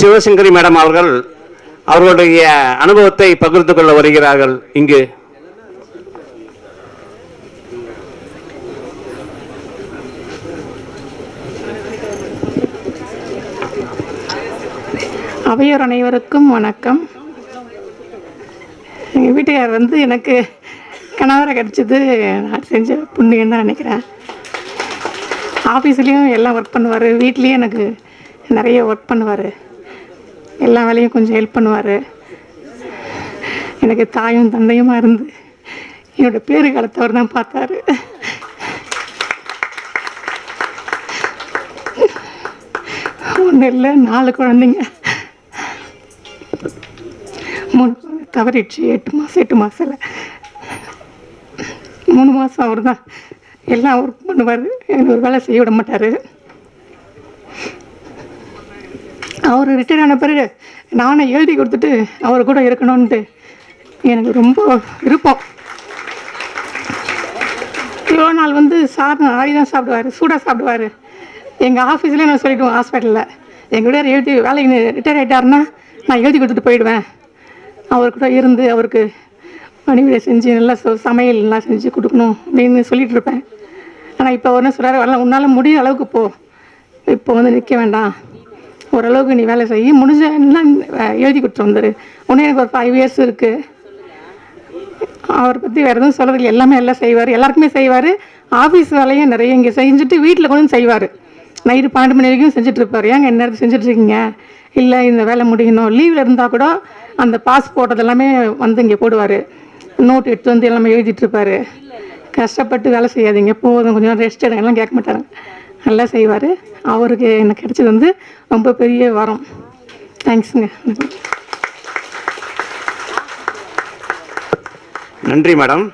Sivasankari madam அவர்கள் அவர்களுடைய அனுபவத்தை பகிர்ந்து கொள்ள வருகிறார்கள். இங்கு. அவையோர் அனைவருக்கும் வணக்கம். எங்கள் வீட்டுக்கார் வந்து எனக்கு கணவரை கிடச்சது நான் செஞ்ச புண்ணியம் தான் நினைக்கிறேன். ஆஃபீஸ்லேயும் எல்லாம் ஒர்க் பண்ணுவார். வீட்லேயும் எனக்கு நிறைய ஒர்க் பண்ணுவார். எல்லா வேலையும் கொஞ்சம் ஹெல்ப் பண்ணுவார். எனக்கு தாயும் தந்தையுமா இருந்து என்னோடய பேரு காலத்தவர் தான் பார்த்தாரு. ஒன்றும் இல்லை நாலு குழந்தைங்க. மூணு குழந்தை தவறிடுச்சு எட்டு மாதம் எட்டு மாதத்தில் மூணு மாதம் அவர் தான் எல்லாம் ஒர்க் பண்ணுவார். எனக்கு ஒரு வேலை செய்ய விட மாட்டார். அவர் ரிட்டையர் ஆன பிறகு நானே எழுதி கொடுத்துட்டு அவர் கூட இருக்கணும்ன்ட்டு எனக்கு ரொம்ப விருப்பம். இவ்வளோ நாள் வந்து சார் ஆறி தான் சாப்பிடுவார் சூடாக சாப்பிடுவார். எங்கள் ஆஃபீஸ்லேயே நான் சொல்லிவிடுவோம் ஹாஸ்பிட்டலில் எங்கள் எழுதி வேலைக்கு ரிட்டையர் ஆகிட்டாருன்னா நான் எழுதி கொடுத்துட்டு போயிடுவேன். அவர் கூட இருந்து அவருக்கு பணிவிடை செஞ்சு நல்லா சமையல் நல்லா செஞ்சு கொடுக்கணும் அப்படின்னு சொல்லிட்டு இருப்பேன். ஆனால் இப்போ அவர் என்ன சொல்கிறாரு வரல உன்னால் முடிய அளவுக்கு போ. இப்போ வந்து நிற்க வேண்டாம். ஓரளவுக்கு நீ வேலை செய்ய முடிஞ்ச எல்லாம் எழுதி கொடுத்து வந்துரு. ஒன்றும் எனக்கு ஒரு ஃபைவ் இயர்ஸ் இருக்குது அவரை பற்றி வேறு எதுவும் சொல்கிறது எல்லாமே எல்லாம் செய்வார். எல்லாருக்குமே செய்வார். ஆஃபீஸ் வேலையும் நிறைய இங்கே செஞ்சுட்டு வீட்டில் கொண்டு செய்வார். நைட்டு பன்னெண்டு மணி வரைக்கும் செஞ்சுட்டு இருப்பார். ஏங்க என்ன நேரத்துக்கு செஞ்சுட்டு இல்லை இந்த வேலை முடியணும். லீவில் இருந்தால் கூட அந்த பாஸ் போட்டது எல்லாமே வந்து இங்கே போடுவார். நோட் எடுத்து வந்து எல்லாமே எழுதிட்டுருப்பார் கஷ்டப்பட்டு வேலை செய்யாதீங்க. போதும். கொஞ்சம் ரெஸ்ட் எடுங்க. எல்லாம் கேட்க மாட்டாங்க நல்லா செய்வார். அவருக்கு எனக்கு கிடைச்சது வந்து ரொம்ப பெரிய வரம். தேங்க்ஸுங்க நன்றி மேடம்.